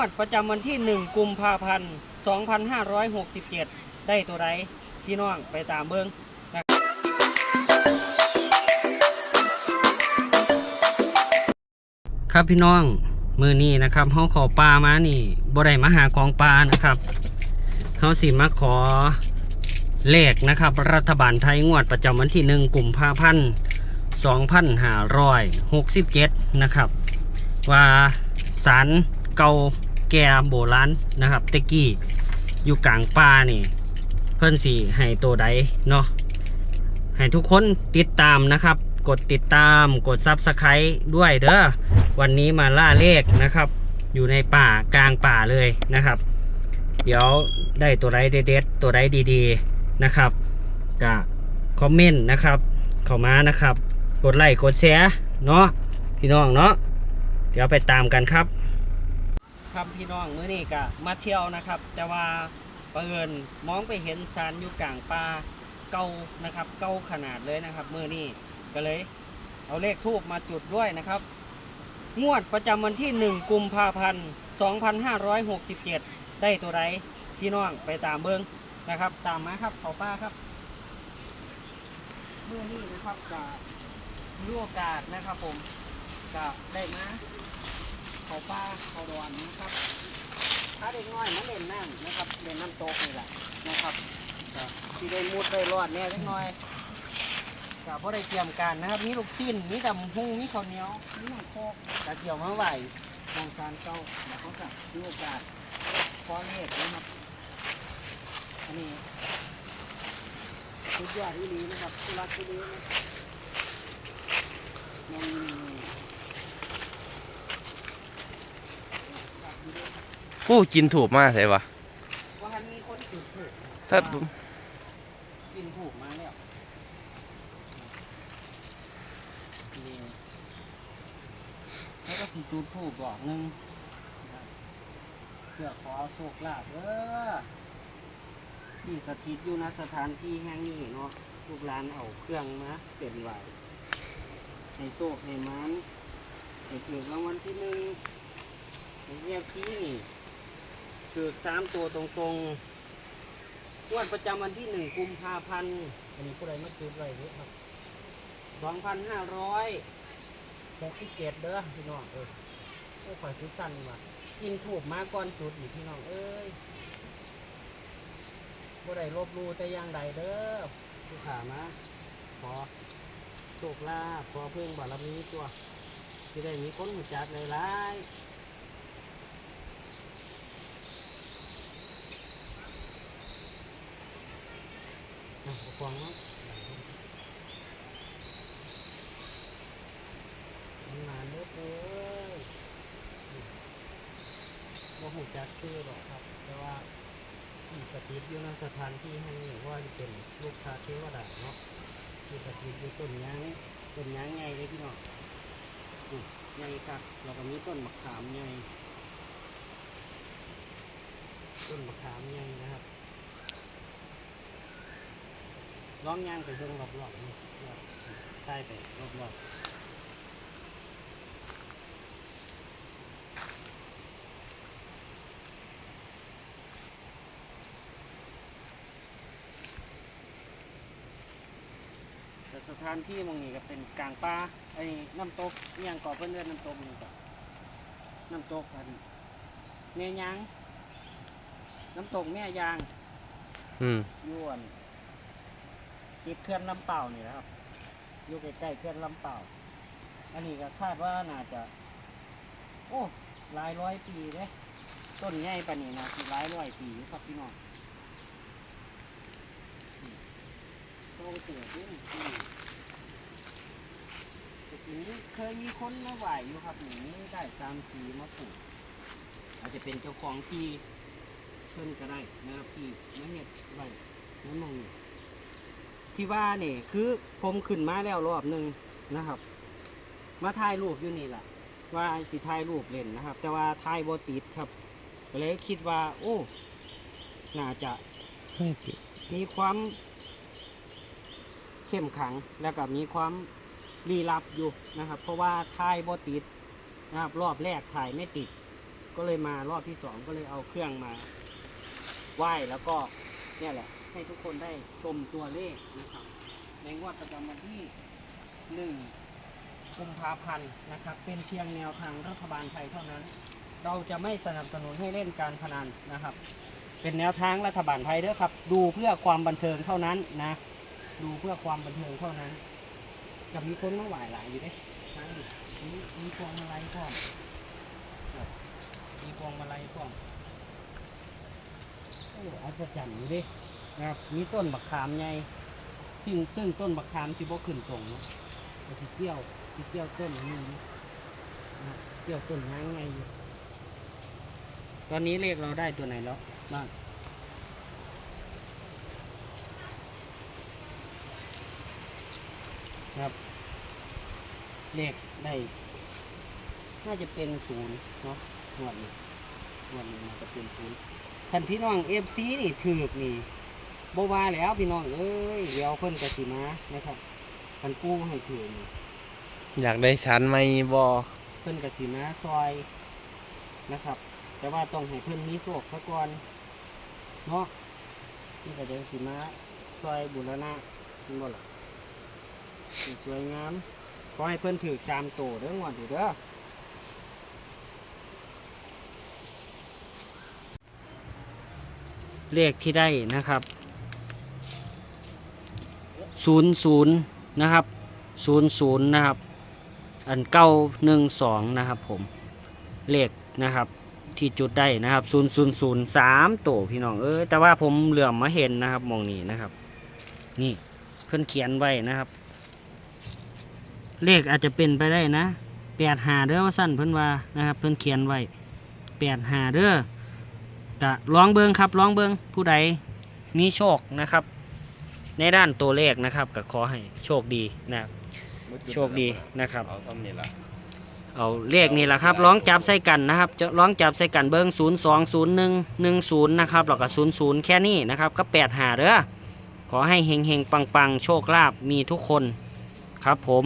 วดประจำวันที่ 1 กุมภาพันธ์ 2567 ได้ตัวใดพี่น้องไปตามเบิ้งนะครับพี่น้องมือนี้นะครับเฮาขอปลามานี่บ่ได้มาหาของปลานะครับเฮาสิมาขอเลขนะครับ รัฐบาลไทยงวดประจำวันที่1กุมภาพันธ์2567นะครับ ว่าสารเก่า แก่โบราณนะครับตะกี้อยู่กลางป่านี่ เพื่อนสีให้ตัวใดเนาะให้ทุกคนติดตามนะครับ กดติดตามกดซับสไครต์ด้วยเด้อวันนี้มาล่าเลขนะครับ อยู่ในป่ากลางป่าเลยนะครับ เดี๋ยวได้ตัวใดเด็ดๆตัวใดดีๆนะครับก็คอมเมนต์นะครับ เข้ามานะครับ กดไลค์กดแชร์เนาะพี่น้องเนาะเดี๋ยวไปตามกันครับ ครับพี่น้องมื้อนี้ก็มาเที่ยวนะครับ แต่ว่าเปิญมองไปเห็นสารอยู่กลางป่าเก่านะครับ เก่าขนาดเลยนะครับมื้อนี้ก็เลย เอาเลขทูบมาจุดด้วยนะครับ งวดประจำวันที่ 1 กุมภาพันธ์2567 ได้ตัวใดพี่น้องไปตามเบิ้งนะครับ ตามมาครับเขาป้าครับเมื้อนี้นะครับจะมีโอกาสนะครับผมก็ได้มา เขาป้าเขาดอนนะครับถ้าเด็กน้อยมันเล่นน้ำนะครับเล่นน้ำโตกนี่แหละนะครับที่ได้มุดได้รอดแน่เล็กน้อยก็พอได้เตรียมการนะครับมีลูกชิ้นมีดำหุ้งมีข้าวเหนียวมีหน้ำโคกกระเทียมมาไหวมองการเก้าแล้วเขาก็มีโอกาสพอเลขนะครับอันนี้สุดยอดที่นี้นะครับทุรักที่นี้นะ ยังมี ผู้กินถูกมากใช่ปะว่ามีคนจุดถูกถ้ากินถูกมาแล้วนี่แล้วก็สิจุดถูกดอกหนึงนะครับเพื่อขอโชคลาภเออที่สถิตอยู่ณสถานที่แห่งนี้เนาะลูกหลานเอาเครื่องมาเส้นไหวให้โชคให้มันให้ถือรางวัลที่หนึ่งให้เงียบซีนี่ ถือสามตัวตรงๆงวดประจำวันที่หนึ่งกุมภาพันธ์อันนี้ผู้ใดมาจุดไว้เด้อครับสองพันห้าร้อยหกสิบเจ็ดเด้อพี่น้องเออโอ้ข่อยซื้อสั้นว่ะกินถูกมาก่อนจุดอีกพี่น้องเอ้ยผู้ใดลบหลู่แต่อย่างใดเด้อผู้ขามาขอโชคลาภขอเพิ่งบารมีตัวสิได้มีคนหูจักหลายๆ อะเอา ควงเนาะมันนานเด้อเอ้ยว่าหูจักชื่อหรอกครับ แต่ว่าที่สถิตอยู่ในสถานที่แห่งนี้ว่าจะเป็นลูกค้าเทวดาเนาะที่สถิตอยู่ต้นยางต้นยางไงเลยพี่น้องไงครับเราก็มีต้นมะขามไงต้นมะขามไงนะครับ ร้องย่างไปเบิ่งรอบๆนี่รอบใต้ไปรอบๆแต่สถานที่หมองนี้ก็เป็นกลางป่าไอ้น้ำตกอหย่างก่อเพื่อนเดินน้ำตกนี่ก็น้ำตกอันแม่ยาง น้ำตกแม่ยางอืม อยวน ติดเขื่อนลำเปล่านี่นะครับ อยู่ใกล้ๆเขื่อนลำเปล่า อันนี้ก็คาดว่าน่าจะ โอ้หลายร้อยปีเลยต้นใหญ่ปานนี้นะหลายร้อยปีครับพี่น้องนี่โตเสือขึ้นนี่แต่ทีนี้เคยมีคนมาไหวอยู่ครับนี่นี่ได้สามสีมาปลูกอาจจะเป็นเจ้าของที่เพิ่นก็ได้นะครับที่มาเฮ็ดไว้นั่นมองนี่ ที่ว่านี่คือผมขึ้นมาแล้วรอบหนึ่งนะครับ มาถ่ายรูปอยู่นี่แหละว่าสิถ่ายรูปเล่นนะครับ แต่ว่าถ่ายบ่ติดครับก็เลยคิดว่า โอ้ น่าจะมีความ เข้มขังแล้วก็มีความลี้ลับอยู่นะครับ เพราะว่าถ่ายบ่ติดนะครับรอบแรกถ่ายไม่ติด ก็เลยมารอบที่สองก็เลยเอาเครื่องมาไหว้แล้วก็เนี่ยแหละ ให้ทุกคนได้ชมตัวเลขนะครับ ในงวดประจำวันที่หนึ่งกุมภาพันธ์นะครับ เป็นเพียงแนวทางรัฐบาลไทยเท่านั้น เราจะไม่สนับสนุนให้เล่นการพนันนะครับ เป็นแนวทางรัฐบาลไทยเด้อครับ ดูเพื่อความบันเทิงเท่านั้นนะ ดูเพื่อความบันเทิงเท่านั้น จะมีคนมาไหวหลายอยู่เด้นี้มีมีพวงมาลัยพร้อมครับมีพวงมาลัยพร้อมโอ้อัศจรรย์อยู่เด้ นะครับมีต้นบักขามใหญ่ซึ่งซึ่งต้นบักขามสิบ่ขึ้นตรงนะแต่สิเกี่ยวสิเกี่ยวต้นนี้นะครับเกี่ยวต้นยางไงอยู่ตอนนี้เลขเราได้ตัวไหนแล้วบ้างครับเลขได้น่าจะเป็นศูนย์เนาะงวดนี้งวดนี้น่าจะเป็นศูนย์ท่านพี่น้องเอฟซีนี่ถือกนี่ บว่าแล้วพี่น้องเอ้ยเดี๋ยวเพิ่นกสิมานะครับท่านปูให้ถือนี่อยากได้ชั้นไหมบอเพิ่นกสิมาซอยนะครับ แต่ว่าต้องให้เพิ่นมีโศกซะก่อนเนาะนี่ก็เดี๋ยวสิมาซอยบุรณะนี่บ่ล่ะสิสวยงามขอให้เพิ่นถือสามโตเด้องวดนี้เด้อเลขที่ได้นะครับ ศูนย์ศูนย์นะครับศูนย์ศูนย์นะครับ อันเก้าหนึ่งสองนะครับผมเลขนะครับที่จุดได้นะครับศูนย์ศูนย์ศูนย์สามตัวพี่น้องเอ้ยแต่ว่าผมเหลื่อมมาเห็นนะครับมองนี้นะครับ นี่เพื่อนเขียนไว้นะครับ เลขอาจจะเป็นไปได้นะแปดหาเด้อว่าสั้นเพื่อนว่านะครับ เพื่อนเขียนไว้แปดหาเด้อกะลองเบิงครับลองเบิงผู้ใดมีโชคนะครับ ในด้านตัวเลขนะครับก็ขอให้โชคดีนะครับโชคดีนะครับ เอาต้มนี่ละเอาเลขนี่แหละครับร้องจับใส่กันนะครับจะร้องจับใส่กันเบิ้ง0 2 0 1 1 0นะครับแล้วก็0 0 แค่นี้นะครับก็8หาเด้อขอให้เฮงเฮงปังปังๆโชคลาภมีทุกคนครับผม